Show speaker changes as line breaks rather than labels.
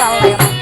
రావాలి కదా